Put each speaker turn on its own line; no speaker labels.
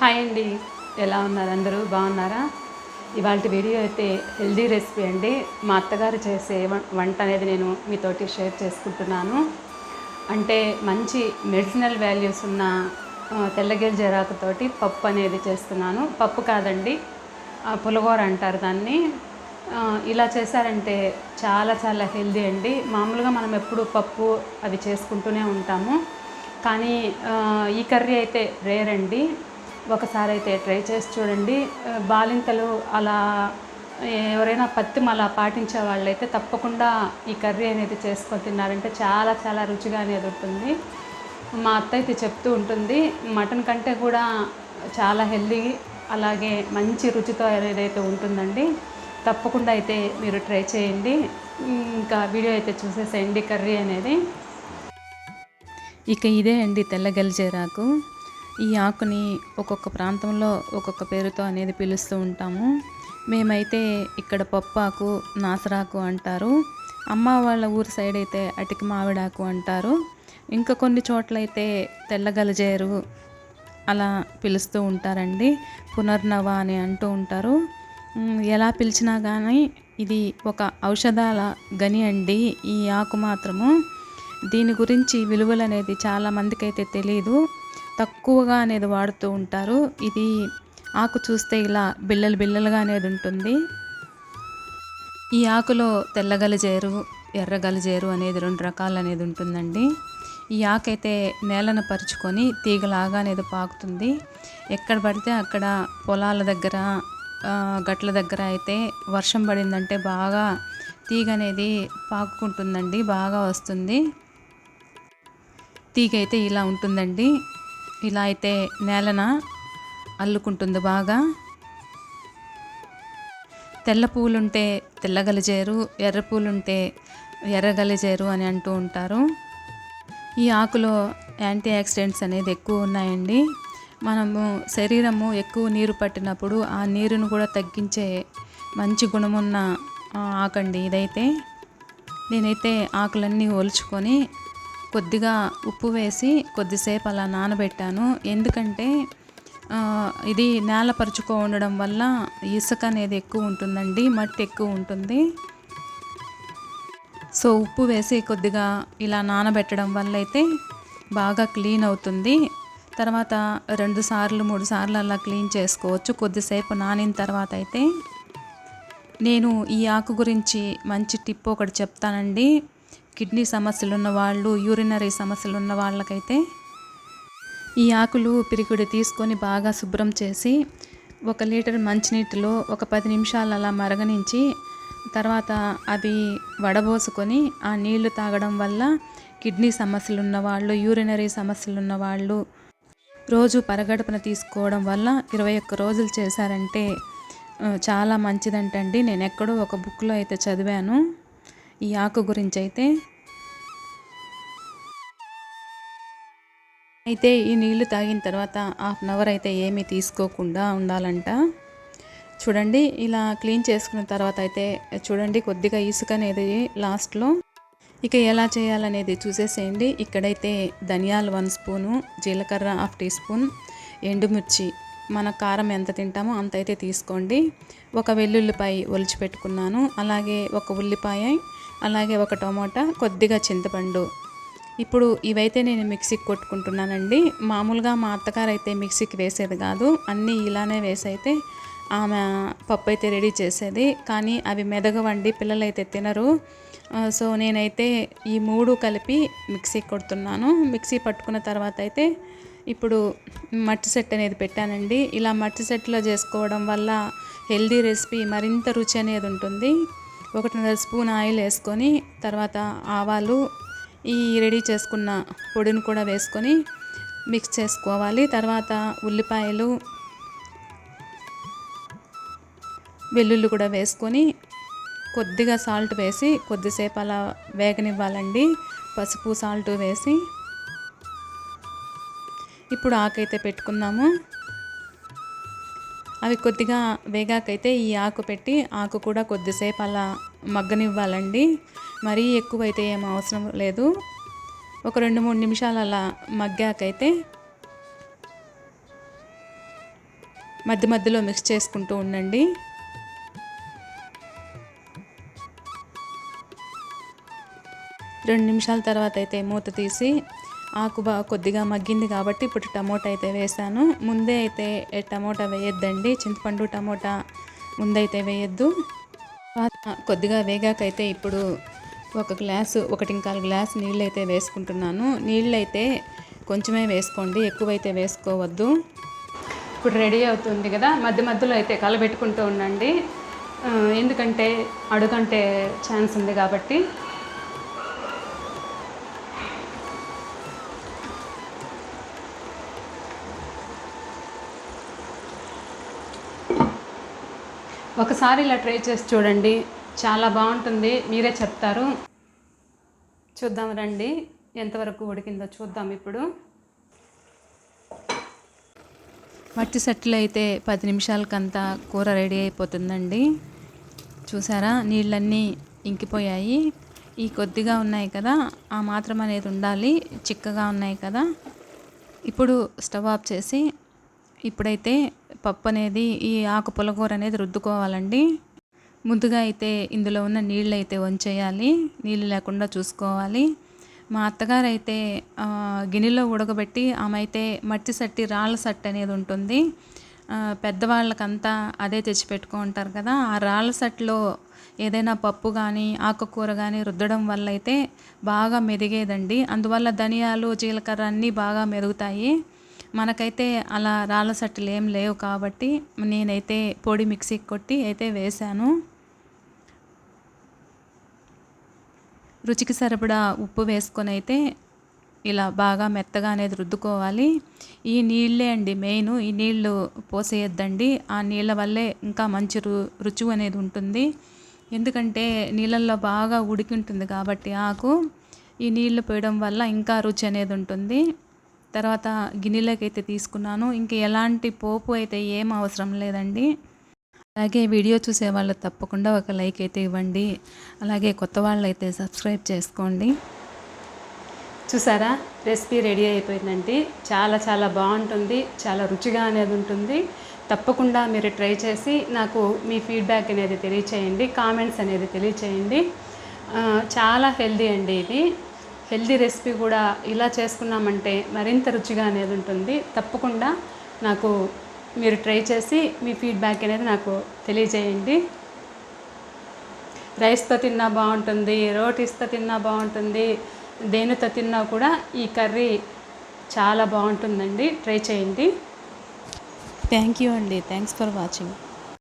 Hi అండి. ఎలా ఉన్నారు? అందరూ బాగున్నారా? ఇవాళ వీడియో అయితే హెల్దీ రెసిపీ అండి. మా అత్తగారు చేసే వంట అనేది నేను మీతోటి షేర్ చేసుకుంటున్నాను. అంటే మంచి మెడిసినల్ వాల్యూస్ ఉన్న ఆ, జరాకుతోటి పప్పు అనేది చేస్తున్నాను. పప్పు కాదండి పులగోర అంటారు దాన్ని. ఇలా చేశారంటే చాలా చాలా హెల్దీ అండి. మామూలుగా మనం ఎప్పుడు పప్పు అవి చేసుకుంటూనే ఉంటాము. కానీ ఈ కర్రీ అయితే రేర్ అండి. ఒకసారి అయితే ట్రై చేసి చూడండి. బాలింతలు అలా ఎవరైనా పత్తి మళ్ళా పాటించే వాళ్ళైతే తప్పకుండా ఈ కర్రీ అనేది చేసుకొని తిన్నారంటే చాలా చాలా రుచిగా అనేది ఉంటుంది. మా అత్త అయితే చెప్తూ ఉంటుంది మటన్ కంటే కూడా చాలా హెల్దీ అలాగే మంచి రుచితో అనేది అయితే ఉంటుందండి. తప్పకుండా అయితే మీరు ట్రై చేయండి. ఇంకా వీడియో అయితే చూసేసేయండి కర్రీ అనేది.
ఇక ఇదే అండి తెల్ల గలిజేరాకు ఈ ఆకుని ఒక్కొక్క ప్రాంతంలో ఒక్కొక్క పేరుతో అనేది పిలుస్తూ ఉంటాము. మేమైతే ఇక్కడ పప్పాకు నాసరాకు అంటారు. అమ్మ వాళ్ళ ఊరు సైడ్ అయితే అటికి మామిడాకు అంటారు. ఇంకా కొన్ని చోట్లయితే తెల్లగలజేరు అలా పిలుస్తూ ఉంటారండి. పునర్నవ అని అంటూ ఉంటారు. ఎలా పిలిచినా కానీ ఇది ఒక ఔషధాల గని అండి ఈ ఆకు మాత్రము. దీని గురించి విలువలు అనేది చాలా అయితే తెలియదు తక్కువగా అనేది వాడుతూ ఉంటారు. ఇది ఆకు చూస్తే ఇలా బిల్లలు బిల్లలుగా అనేది ఉంటుంది. ఈ ఆకులో తెల్ల గలిజేరు ఎర్ర గలిజేరు అనేది రెండు రకాలు అనేది ఉంటుందండి. ఈ ఆకైతే నేలను పరుచుకొని తీగలాగా అనేది పాకుతుంది. ఎక్కడ పడితే అక్కడ పొలాల దగ్గర గట్ల దగ్గర అయితే వర్షం పడిందంటే బాగా తీగ అనేది పాకుంటుందండి బాగా వస్తుంది. తీగ అయితే ఇలా ఉంటుందండి. ఇలా అయితే నేలన అల్లుకుంటుంది బాగా. తెల్ల పూలుంటే తెల్లగలిజేరు ఎర్ర పూలుంటే ఎర్ర గలిజేరు అని అంటూ ఉంటారు. ఈ ఆకులో యాంటీ ఆక్సిడెంట్స్ అనేది ఎక్కువ ఉన్నాయండి. మనము శరీరము ఎక్కువ నీరు పట్టినప్పుడు ఆ నీరును కూడా తగ్గించే మంచి గుణమున్న ఆకండి ఇదైతే. నేనైతే ఆకులన్నీ ఒలుచుకొని కొద్దిగా ఉప్పు వేసి కొద్దిసేపు అలా నానబెట్టాను. ఎందుకంటే ఇది నేలపరుచుకో ఉండడం వల్ల ఇసుక అనేది ఎక్కువ ఉంటుందండి మట్టి ఎక్కువ ఉంటుంది. సో ఉప్పు వేసి కొద్దిగా ఇలా నానబెట్టడం వల్ల అయితే బాగా క్లీన్ అవుతుంది. తర్వాత రెండు సార్లు మూడు సార్లు అలా క్లీన్ చేసుకోవచ్చు. కొద్దిసేపు నానిన తర్వాత అయితే నేను ఈ ఆకు గురించి మంచి టిప్ ఒకటి చెప్తానండి. కిడ్నీ సమస్యలు ఉన్న వాళ్ళు యూరినరీ సమస్యలు ఉన్న వాళ్ళకైతే ఈ ఆకులు పిరికుడి తీసుకొని బాగా శుభ్రం చేసి ఒక లీటర్ మంచినీటిలో ఒక పది నిమిషాలు అలా మరగనించి తర్వాత అవి వడబోసుకొని ఆ నీళ్ళు తాగడం వల్ల కిడ్నీ సమస్యలు ఉన్నవాళ్ళు యూరినరీ సమస్యలు ఉన్నవాళ్ళు రోజు పరగడపన తీసుకోవడం వల్ల ఇరవై ఒక్క రోజులు చేశారంటే చాలా మంచిదంటండి. నేను ఎక్కడో ఒక బుక్లో అయితే చదివాను. ఈ ఆకు గురించి అయితే అయితే ఈ నీళ్ళు తాగిన తర్వాత హాఫ్ అన్ అవర్ అయితే ఏమీ తీసుకోకుండా ఉండాలంట. చూడండి ఇలా క్లీన్ చేసుకున్న తర్వాత అయితే చూడండి కొద్దిగా ఇసుక అనేది లాస్ట్లో. ఇక ఎలా చేయాలనేది చూసేసేయండి. ఇక్కడైతే ధనియాలు వన్ స్పూను జీలకర్ర హాఫ్ టీ స్పూన్ ఎండుమిర్చి. మన కారం ఎంత తింటామో అంత అయితే తీసుకోండి. ఒక వెల్లుల్లిపాయ ఒలిచి పెట్టుకున్నాను అలాగే ఒక ఉల్లిపాయ అలాగే ఒక టమోటా కొద్దిగా చింతపండు. ఇప్పుడు ఇవైతే నేను మిక్సీకి కొట్టుకుంటున్నానండి. మామూలుగా మా అత్తగారు అయితే మిక్సీకి వేసేది కాదు. అన్నీ ఇలానే వేసి అయితే ఆమె పప్పు అయితే రెడీ చేసేది. కానీ అవి మెదగవండి పిల్లలు అయితే తినరు సో నేనైతే ఈ మూడు కలిపి మిక్సీ కొడుతున్నాను. మిక్సీ పట్టుకున్న తర్వాత అయితే ఇప్పుడు మట్టి సెట్ అనేది పెట్టానండి. ఇలా మట్టి సెట్లో చేసుకోవడం వల్ల హెల్దీ రెసిపీ మరింత రుచి అనేది ఉంటుంది. ఒకటిన్నర స్పూన్ ఆయిల్ వేసుకొని తర్వాత ఆవాలు ఈ రెడీ చేసుకున్న పొడిని కూడా వేసుకొని మిక్స్ చేసుకోవాలి. తర్వాత ఉల్లిపాయలు వెల్లుల్లి కూడా వేసుకొని కొద్దిగా సాల్ట్ వేసి కొద్దిసేపు అలా వేగనివ్వాలండి. పసుపు సాల్ట్ వేసి ఇప్పుడు ఆకైతే పెట్టుకుందాము అవి కొద్దిగా వేగాకైతే ఈ ఆకు పెట్టి ఆకు కూడా కొద్దిసేపు అలా మగ్గనివ్వాలండి. మరీ ఎక్కువైతే ఏం అవసరం లేదు. ఒక రెండు మూడు నిమిషాలు అలా మగ్గాకైతే మధ్య మధ్యలో మిక్స్ చేసుకుంటూ ఉండండి. రెండు నిమిషాల తర్వాత అయితే మూత తీసి ఆకు బాగా కొద్దిగా మగ్గింది కాబట్టి ఇప్పుడు టమోటా అయితే వేసాను. ముందే అయితే టమోటా వేయొద్దండి. చింతపండు టమోటా ముందైతే వేయొద్దు. కొద్దిగా వేగాకైతే ఇప్పుడు ఒక గ్లాసు ఒకటి ఇంకా గ్లాస్ నీళ్ళు అయితే వేసుకుంటున్నాను. నీళ్ళు అయితే కొంచెమే వేసుకోండి. ఎక్కువైతే వేసుకోవద్దు.
ఇప్పుడు రెడీ అవుతుంది కదా. మధ్య మధ్యలో అయితే కలబెట్టుకుంటూ ఉండండి. ఎందుకంటే అడుగంటే ఛాన్స్ ఉంది కాబట్టి ఒకసారి ఇలా ట్రై చేసి చూడండి. చాలా బాగుంటుంది. మీరే చెప్తారు. చూద్దాం రండి. ఎంతవరకు ఉడికిందో చూద్దాం ఇప్పుడు.
మట్టి సెట్లు అయితే పది నిమిషాలకంతా కూర రెడీ అయిపోతుందండి. చూసారా? నీళ్ళన్నీ ఇంకిపోయాయి. ఈ కొద్దిగా ఉన్నాయి కదా. ఆ మాత్రం అనేది ఉండాలి. చిక్కగా ఉన్నాయి కదా. ఇప్పుడు స్టవ్ ఆఫ్ చేసి ఇప్పుడైతే పప్పు అనేది ఈ ఆకు పులగూర అనేది రుద్దుకోవాలండి. ముందుగా అయితే ఇందులో ఉన్న నీళ్ళు అయితే వంచేయాలి. నీళ్ళు లేకుండా చూసుకోవాలి. మా అత్తగారు అయితే గిన్నెలో ఉడకబెట్టి ఆమె అయితే మట్టి సట్టి రాళ్ళ సట్టి అనేది ఉంటుంది. పెద్దవాళ్ళకంతా అదే తెచ్చిపెట్టుకో ఉంటారు కదా ఆ రాళ్ళ సట్లో ఏదైనా పప్పు కానీ ఆకుకూర కానీ రుద్దడం వల్ల అయితే బాగా మెదిగేదండి. అందువల్ల ధనియాలు జీలకర్ర అన్నీ బాగా మెరుగుతాయి మనకైతే అలా రాళ్ళ సట్టులు ఏం లేవు కాబట్టి నేనైతే పొడి మిక్సీకి కొట్టి అయితే వేశాను. రుచికి సరిపడా ఉప్పు వేసుకొని అయితే ఇలా బాగా మెత్తగా అనేది రుద్దుకోవాలి. ఈ నీళ్ళే అండి మెయిన్. ఈ నీళ్ళు పోసేయద్దండి. ఆ నీళ్ళ వల్లే ఇంకా మంచి రు రుచి అనేది ఉంటుంది. ఎందుకంటే నీళ్ళల్లో బాగా ఉడికి ఉంటుంది కాబట్టి ఆకు. ఈ నీళ్ళు పోయడం వల్ల ఇంకా రుచి అనేది ఉంటుంది. తర్వాత గిన్నెలోకి అయితే తీసుకున్నాను. ఇంక ఎలాంటి పోపు అయితే ఏం అవసరం లేదండి. అలాగే వీడియో చూసే వాళ్ళు తప్పకుండా ఒక లైక్ అయితే ఇవ్వండి. అలాగే కొత్త వాళ్ళు అయితే సబ్స్క్రైబ్ చేసుకోండి.
చూసారా? రెసిపీ రెడీ అయిపోయిందండి. చాలా చాలా బాగుంటుంది. చాలా రుచిగా అనేది ఉంటుంది. తప్పకుండా మీరు ట్రై చేసి నాకు మీ ఫీడ్బ్యాక్ అనేది తెలియచేయండి. కామెంట్స్ అనేది తెలియచేయండి. చాలా హెల్దీ అండి ఇది. హెల్దీ రెసిపీ కూడా ఇలా చేసుకున్నామంటే మరింత రుచిగా అనేది ఉంటుంది. తప్పకుండా నాకు మీరు ట్రై చేసి మీ ఫీడ్బ్యాక్ అనేది నాకు తెలియజేయండి. రైస్తో తిన్నా బాగుంటుంది రోటీస్తో తిన్నా బాగుంటుంది దేనితో తిన్నా కూడా ఈ కర్రీ చాలా బాగుంటుందండి. ట్రై చేయండి.
థ్యాంక్ యూ అండి. Thanks for watching.